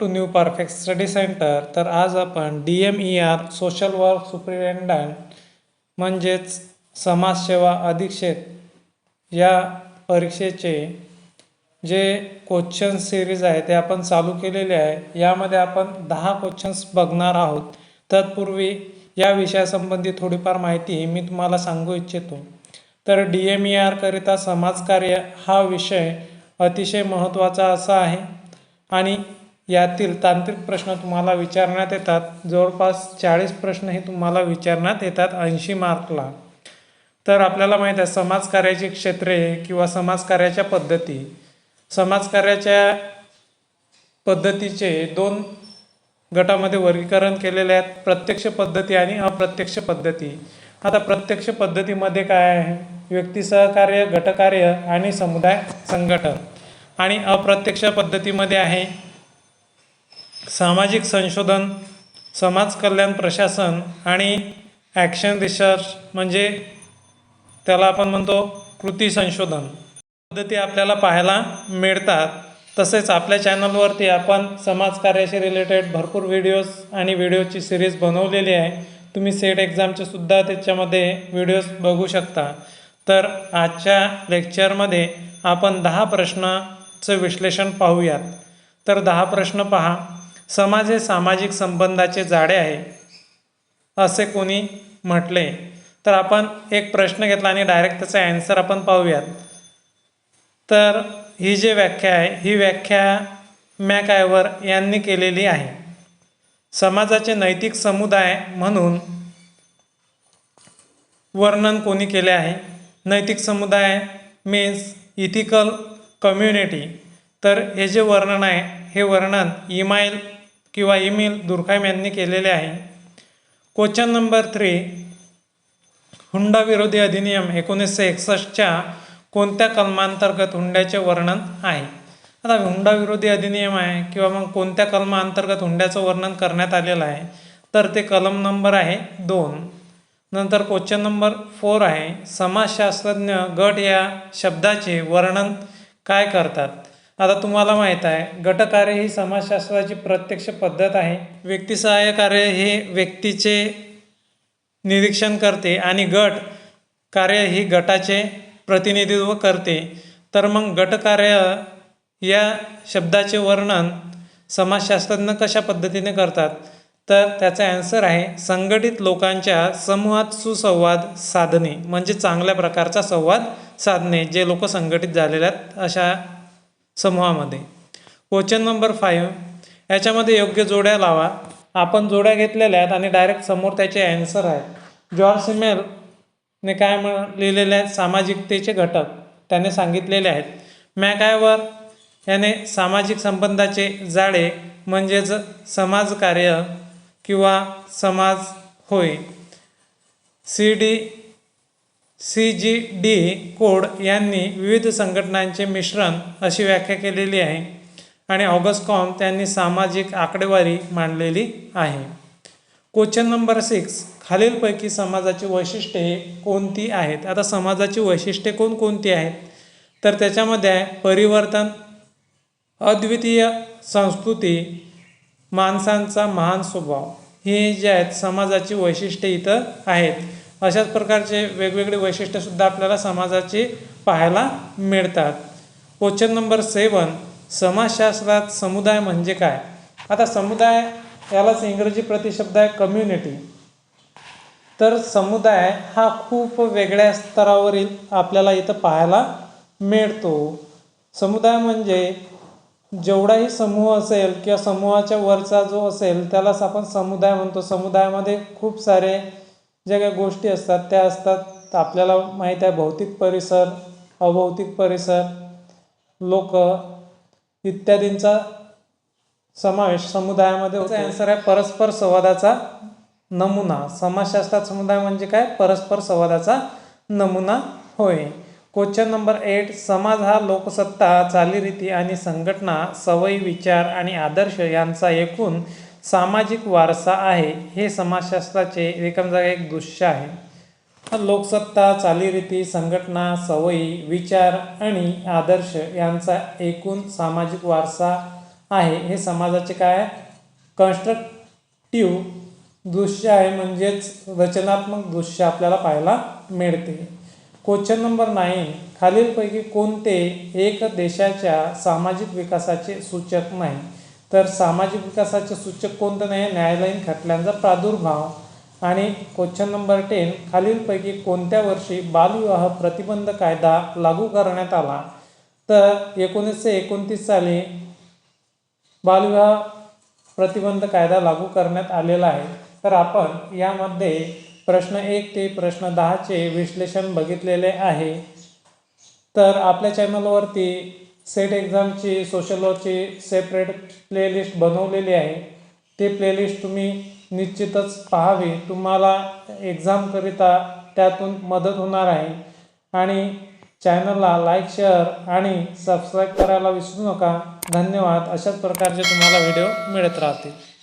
To new perfect study centre तर आज आपण D M E R social work superintendent म्हणजेच समाजसेवा अधीक्षक या परीक्षेचे जे क्वेश्चन सिरीज आहे ते आपण चालू केलेले आहे. यामध्ये आपण दहा क्वेश्चन्स बघणार आहोत. तत्पूर्वी या विषयासंबंधी थोडीफार माहिती मी तुम्हाला सांगू इच्छितो. तर डी एम ई आरकरिता समाजकार्य हा विषय अतिशय महत्त्वाचा असा आहे. आणि यातील तांत्रिक प्रश्न तुम्हाला विचारण्यात येतात. जवळपास चाळीस प्रश्न हे तुम्हाला विचारण्यात येतात ऐंशी मार्कला. तर आपल्याला माहीत आहे समाजकार्याची क्षेत्रे किंवा समाजकार्याच्या पद्धती. समाजकार्याच्या पद्धतीचे दोन गटामध्ये वर्गीकरण केलेले आहेत प्रत्यक्ष पद्धती आणि अप्रत्यक्ष पद्धती. आता प्रत्यक्ष पद्धतीमध्ये काय आहे? व्यक्ती सहकार्य गटकार्य आणि समुदाय संघटन. आणि अप्रत्यक्ष पद्धतीमध्ये आहे सामाजिक संशोधन समाज कल्याण प्रशासन आणि ॲक्शन रिसर्च म्हणजे त्याला आपण म्हणतो कृती संशोधन. पद्धती आपल्याला पाहायला मिळतात. तसेच आपल्या चॅनलवरती आपण समाजकार्याशी रिलेटेड भरपूर व्हिडिओज आणि व्हिडिओची सिरीज बनवलेली आहे. तुम्ही सेट एक्झामचे सुद्धा त्याच्यामध्ये व्हिडिओज बघू शकता. तर आजच्या लेक्चरमध्ये आपण दहा प्रश्नाचं विश्लेषण पाहूयात. तर दहा प्रश्न पहा. समाज हे सामाजिक संबंधाचे जाडे आहे असे कोणी म्हटले. तर आपण एक प्रश्न घेतला आणि डायरेक्ट त्याचा ॲन्सर आपण पाहूयात. तर ही जी व्याख्या आहे ही व्याख्या मॅकायवर यांनी केलेली आहे. समाजाचे नैतिक समुदाय म्हणून वर्णन कोणी केले आहे? नैतिक समुदाय मीन्स इथिकल कम्युनिटी तर हे जे वर्णन आहे हे वर्णन इमाईल किंवा ईमेल दुर्खाम यांनी केलेले आहे. क्वेश्चन नंबर थ्री हुंडा विरोधी अधिनियम एकोणीसशे एकसष्टच्या कोणत्या कलमांतर्गत हुंड्याचे वर्णन आहे? आता हुंडा विरोधी अधिनियम आहे किंवा मग कोणत्या कलमांतर्गत हुंड्याचं वर्णन करण्यात आलेलं आहे? तर ते कलम नंबर आहे दोन. नंतर क्वेश्चन नंबर फोर आहे. समाजशास्त्रज्ञ गट या शब्दाचे वर्णन काय करतात? आता तुम्हाला माहीत आहे गटकार्य ही समाजशास्त्राची प्रत्यक्ष पद्धत आहे. व्यक्तिसहाय्य कार्य हे व्यक्तीचे निरीक्षण करते आणि गट कार्य ही गटाचे प्रतिनिधित्व करते. तर मग गटकार्य या शब्दाचे वर्णन समाजशास्त्रज्ञ कशा पद्धतीने करतात? तर त्याचा ॲन्सर आहे संघटित लोकांच्या समूहात सुसंवाद साधणे म्हणजे चांगल्या प्रकारचा संवाद साधणे जे लोक संघटित झालेले आहेत अशा समूहामध्ये. क्वेश्चन नंबर फाईव्ह याच्यामध्ये योग्य जोड्या लावा. आपण जोड्या घेतलेल्या आहेत आणि डायरेक्ट समोर त्याचे ॲन्सर आहेत. जॉर्ज सिमेलने काय म्हण लिहिलेले आहेत? सामाजिकतेचे घटक. त्याने सांगितलेले आहेत. मॅकायवर याने सामाजिक संबंधाचे जाळे म्हणजेच समाजकार्य किंवा समाज होय. C D C G D code यांनी विविध संघटनांचे मिश्रण अशी व्याख्या केलेली आहे आणि ऑगस्ट कॉम त्यांनी सामाजिक आकडेवारी मांडलेली आहे. क्वेश्चन नंबर सिक्स खालीलपैकी समाजाची वैशिष्ट्ये कोणती आहेत? आता समाजाची वैशिष्ट्ये कोणकोणती आहेत? तर त्याच्यामध्ये परिवर्तन अद्वितीय संस्कृती माणसांचा महान स्वभाव हे जे आहेत समाजाची वैशिष्ट्ये इथं आहेत. अशाच प्रकारचे वेगवेगळे वैशिष्ट्यसुद्धा आपल्याला समाजाचे पाहायला मिळतात. क्वेश्चन नंबर सेवन समाजशास्त्रात समुदाय म्हणजे काय? आता समुदाय यालाच इंग्रजी प्रतिशब्द आहे कम्युनिटी तर समुदाय हा खूप वेगळ्या स्तरावरील आपल्याला इथं पाहायला मिळतो. समुदाय म्हणजे जेवढाही समूह असेल किंवा समूहाच्या वरचा जो असेल त्यालाच आपण समुदाय म्हणतो. समुदायामध्ये खूप सारे ज्या काही गोष्टी असतात त्या असतात. आपल्याला माहीत आहे भौतिक परिसर अभौतिक परिसर लोक इत्यादींचा समावेश समुदायामध्ये होतो. ॲन्सर आहे. परस्पर संवादाचा नमुना. समाजशास्त्रात समुदाय म्हणजे काय? परस्पर संवादाचा नमुना होय. क्वेश्चन नंबर एट समाज हा लोकसत्ता चालीरीती आणि संघटना सवयी विचार आणि आदर्श यांचा एकूण सामाजिक वारसा आहे हे समाजशास्त्राचे एकम जागा एक दृश्य आहे. लोकसत्ता चालीरीती संघटना सवयी विचार आणि आदर्श यांचा एकूण सामाजिक वारसा आहे. हे समाजाचे काय? कन्स्ट्रक्टिव्ह दृश्य आहे म्हणजेच रचनात्मक दृश्य आपल्याला पाहायला मिळते. क्वेश्चन नंबर नाईन खालीलपैकी कोणते एक देशाच्या सामाजिक विकासाचे सूचक नाही? तर सामाजिक विकासाचे सूचक कोणतं नाही? न्यायालयीन खटल्यांचा प्रादुर्भाव. आणि क्वेश्चन नंबर टेन खालीलपैकी कोणत्या वर्षी बालविवाह प्रतिबंध कायदा लागू करण्यात आला? तर एकोणीसशे एकोणतीस साली बालविवाह प्रतिबंध कायदा लागू करण्यात आलेला आहे. तर आपण यामध्ये प्रश्न एक ते प्रश्न दहाचे विश्लेषण बघितलेले आहे. तर आपल्या चॅनलवरती सेट एक्झामची सोशल लॉची सेपरेट प्लेलिस्ट बनवलेली आहे. ते प्लेलिस्ट तुम्ही निश्चितच पाहावी. तुम्हाला एक्झामकरिता त्यातून मदत होणार आहे. आणि चॅनलला लाईक शेअर आणि सबस्क्राईब करायला विसरू नका. धन्यवाद. अशाच प्रकारचे तुम्हाला व्हिडिओ मिळत राहतील.